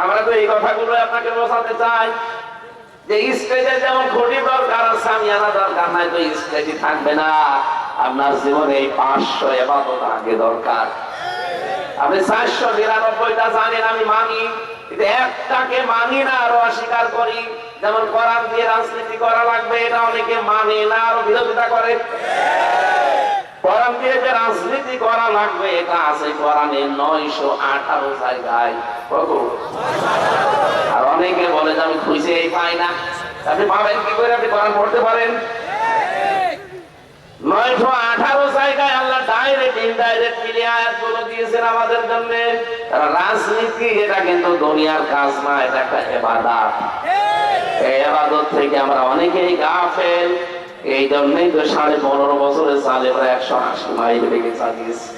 আমরা তো এই কথাগুলো আপনাকে বোঝাতে চাই যে স্টেজে যেমন ঘটি দরকার আছে আমি আনা দরকার নাই, তো স্টেজই থাকবে না। আপনার জীবনে এই পাঁচশো এবাদত আগে দরকার। আপনি চারশো নিরানব্বইটা জানেন, আমি মানি। একটাকে মানি না আরও অস্বীকার করি। যেমন কোরআন দিয়ে রাজনীতি করা লাগবে, এটা অনেকে মানে না আরও বিরোধিতা করে। কোরআন দিয়ে যে রাজনীতি করা লাগবে, এটা আছে কোরআনে নয়শো আঠারো জায়গায়। আর অনেকে বলে যে আমি খুঁজেই পাই না। আপনি পাবেন কি করে? আপনি কোরআন পড়তে পারেন। নয়শো আঠারো জায়গায় আল্লাহ ডাইরেক্ট ইনডাইরেক্ট দিয়েছেন আমাদের জন্য। রাজনীতি, এটা কিন্তু দুনিয়ার কাজ না, এটা একটা এবাদাত। এই এবাদত থেকে আমরা অনেকেই গাফেল। এই জন্যই তো সাড়ে পনেরো বছরের সালে প্রায় একশো আশি মাইল বেগে চালিয়েছি।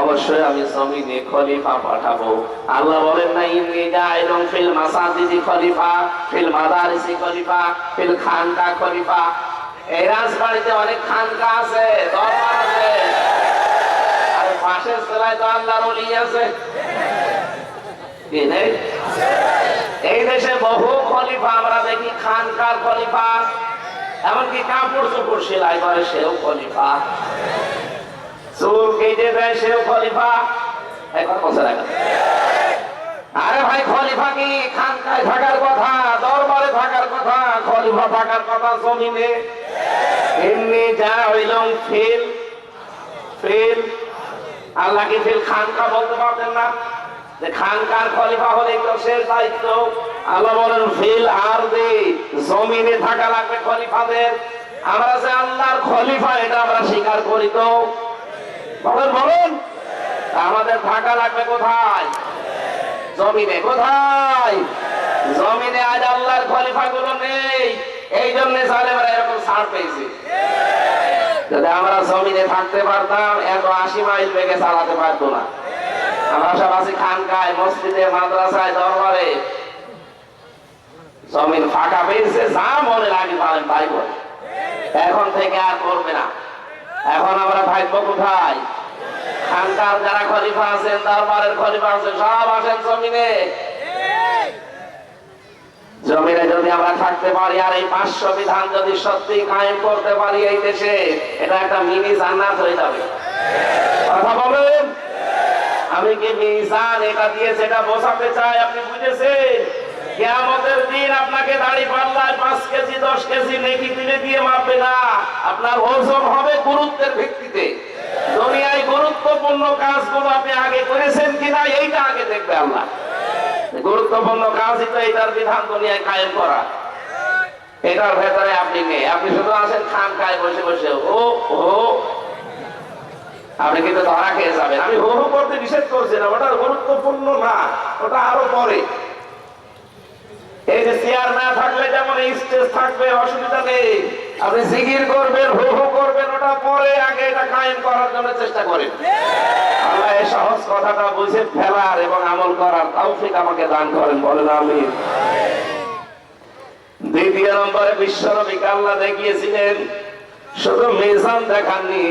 অবশ্যই আমি জমিনে খলিফা পাঠাবো। আল্লাহ বলেন না ইন্নী জাইলুম ফিল মাসাজিদি খলিফা, ফিল ফিল খানকা খলিফা। এই রাজবাড়িতে অনেক খানকা আছে এই দেশে বহু খলিফা, আমরা দেখি খানকার খলিফা, এমনকি কাপড় চোপড় সেলাই করে, সেও খলিফা। চুল কেটে দেয়, সেও খলিফা। এখন বছর আগে আরে ভাই, খলিফা কি? খানকায় থাকার কথা, দরবারে থাকার কথা, খলিফা থাকার কথা জমিনে। এমনি যা হইলাম ফেল ফেল। আল্লাহ কি ফেল খানকা বলতে পারতেন না? যে খানকার খলিফা হলে তো শেষ দায়িত্ব। আল্লাহ বলেন, ফিল আর দে জমিনে থাকা লাগবে খলিফাদের। আমরা যে আল্লাহর খলিফা, এটা আমরা স্বীকার করি তো। বলেন বলেন। আমাদের থাকা লাগবে কোথায়? জমিনে। কোথায়? জমিনে আজ আল্লাহর খলিফা গুলো নেই। এই জন্য সালেমরা এরকম ছাড় পেয়েছে। যদি আমরা জমিনে থাকতে পারতাম, এত আশি মাইল বেগে চালাতে পারতো না। আমরা সব আছি খানকায়, মসজিদে, মাদ্রাসায়, দরবারে। জমিন ফাঁকা পেয়েছে, যা মনে লাগে পারেন তাই করে এখন থেকে আর করবে না। এখন আমরা থাকব কোথায়? খানকার যারা খলিফা আছেন, দরবারের খলিফা আছেন, সব আসেন জমিনে। জমিনে যদি আমরা থাকতে পারি, আর এই পাঁচশো বিধান যদি সত্যি কায়েম করতে পারি এই দেশে, এটা একটা মিনি জান্নাত হয়ে যাবে। কথা বলেন? আমি কি মিজান এটা দিয়ে সেটা বোঝাতে চাই, আপনি বুঝেছেন? কেয়ামতের দিন আপনাকে কেজি, দশ কেজি দিয়ে মাপবে না। আপনার ওজন হবে গুরুত্বের ভিত্তিতে। দুনিয়ায় গুরুত্বপূর্ণ কাজগুলো আপনি আগে করেছেন কিনা, এইটা আগে দেখবে আল্লাহ। গুরুত্বপূর্ণ কাজই তো এটার বিধান দুনিয়ায় কায়েম করা। এটার ভেতরে আপনি নেই আপনি শুধু আছেন খান, খায়, বসে বসে। ও ও। আপনি কিন্তু ধরা খেয়ে যাবেন। আমি হু হু করতে নিষেধ করছি না, ওটা গুরুত্বপূর্ণ না, ওটা আরও পরে। এই যে চেয়ার না থাকলে যেমন স্টেজ থাকবে, অসুবিধা নেই। আপনি জিগির করবেন, হু হু করবেন, ওটা পরে আগে এটা কায়েম করার জন্য চেষ্টা করেন। কথাটা বুঝে ফেলার এবং আমল করার তৌফিক আমাকে দান করেন, বলেন আমি দ্বিতীয় নম্বরে বিশ্বনবীকে আল্লাহ দেখিয়েছিলেন, শুধু মেজান দেখাননি